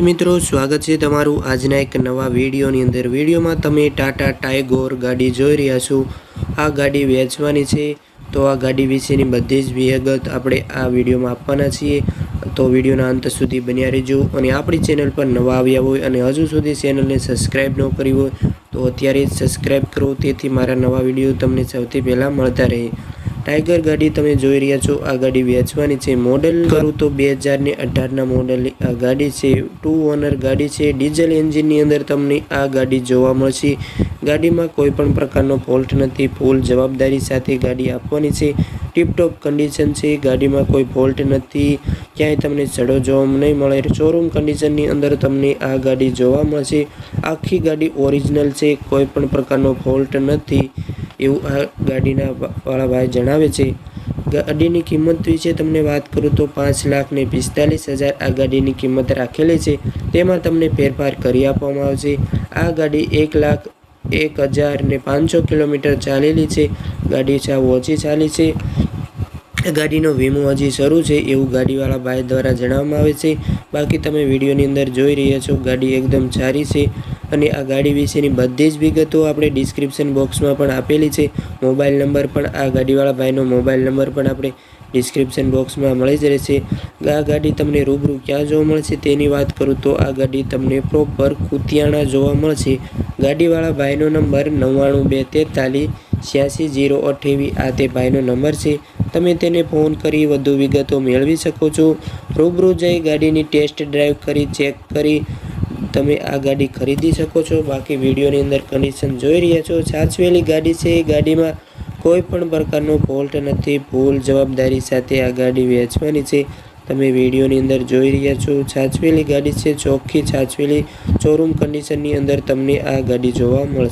મિત્રો, સ્વાગત છે તમારું આજના એક નવા વિડીયોની અંદર. વિડીયોમાં તમે ટાટા ટાઈગોર ગાડી જોઈ રહ્યા છો. આ ગાડી વેચવાની છે. તો આ ગાડી વિશેની બધી જ વિગત આપણે આ વિડીયોમાં આપવાના છીએ. તો વિડીયોના અંત સુધી બન્યા રહેજો અને આપણી ચેનલ પર નવા આવ્યા હોય અને હજુ સુધી ચેનલને સબસ્ક્રાઈબ ન કરી હોય, તો અત્યારે જ સબસ્ક્રાઈબ કરો. તેથી મારા નવા વીડિયો તમને સૌથી પહેલાં મળતા રહે. ટાઈગર ગાડી તમે જોઈ રહ્યા છો. આ ગાડી વેચવાની છે. મોડેલ કરું તો બે હજારને અઢારના મોડલની આ ગાડી છે ટુ ઓનર ગાડી છે. ડીઝલ એન્જિનની અંદર તમને આ ગાડી જોવા મળશે. ગાડીમાં કોઈ પણ પ્રકારનો ફોલ્ટ નથી. ફૂલ જવાબદારી સાથે ગાડી આપવાની છે. ટીપટોપ કન્ડિશન છે. ગાડીમાં કોઈ ફોલ્ટ નથી. ક્યાંય તમને ચડો જોવા નહીં મળે. શોરૂમ કન્ડિશનની અંદર તમને આ ગાડી જોવા મળશે. આખી ગાડી ઓરિજિનલ છે. કોઈ પણ પ્રકારનો ફોલ્ટ નથી. એવું આ ગાડીના વાળા ભાઈ જણાવે છે. ગાડીની કિંમત વિશે તમને વાત કરું તો પાંચ લાખ ને પિસ્તાલીસ હજાર આ ગાડીની કિંમત રાખેલી છે. તેમાં તમને ફેરફાર કરી આપવામાં આવશે. આ ગાડી એક લાખ એક હજાર ને પાંચસો કિલોમીટર ચાલેલી છે. ગાડી સાવ ઓછી ચાલી છે. ગાડીનો વીમો હજી શરૂ છે એવું ગાડીવાળા ભાઈ દ્વારા જણાવવામાં આવે છે. બાકી તમે વિડીયોની અંદર જોઈ રહ્યા છો. ગાડી એકદમ સારી છે. અને આ ગાડી વિશેની બધી જ વિગતો આપણે ડિસ્ક્રિપ્શન બોક્સમાં પણ આપેલી છે. મોબાઈલ નંબર પણ આ ગાડીવાળા ભાઈનો મોબાઈલ નંબર પણ આપણે ડિસ્ક્રિપ્શન બોક્સમાં મળી જ રહેશે. આ ગાડી તમને રૂબરૂ ક્યાં જોવા મળશે તેની વાત કરું તો આ ગાડી તમને પ્રોપર કુતિયાણા જોવા મળશે. ગાડીવાળા ભાઈનો નંબર નવ્વાણું બે તેતાલીસ છ્યાસી જીરો અઠ્યાવીસ આ તે ભાઈનો નંબર છે. તમે તેને ફોન કરી વધુ વિગતો મેળવી શકો છો. રૂબરૂ જઈ ગાડીની ટેસ્ટ ડ્રાઈવ કરી, ચેક કરી તમે આ ગાડી ખરીદી શકો છો. બાકી વિડીયોની અંદર કન્ડિશન જોઈ રહ્યા છો. સાચવેલી ગાડી છે. એ ગાડીમાં કોઈ પણ પ્રકારનો ફોલ્ટ નથી. ફૂલ જવાબદારી સાથે આ ગાડી વેચવાની છે. તમે વિડીયોની અંદર જોઈ રહ્યા છો. સાચવેલી ગાડી છે. ચોખ્ખી સાચવેલી શોરૂમ કન્ડિશનની અંદર તમને આ ગાડી જોવા મળશે.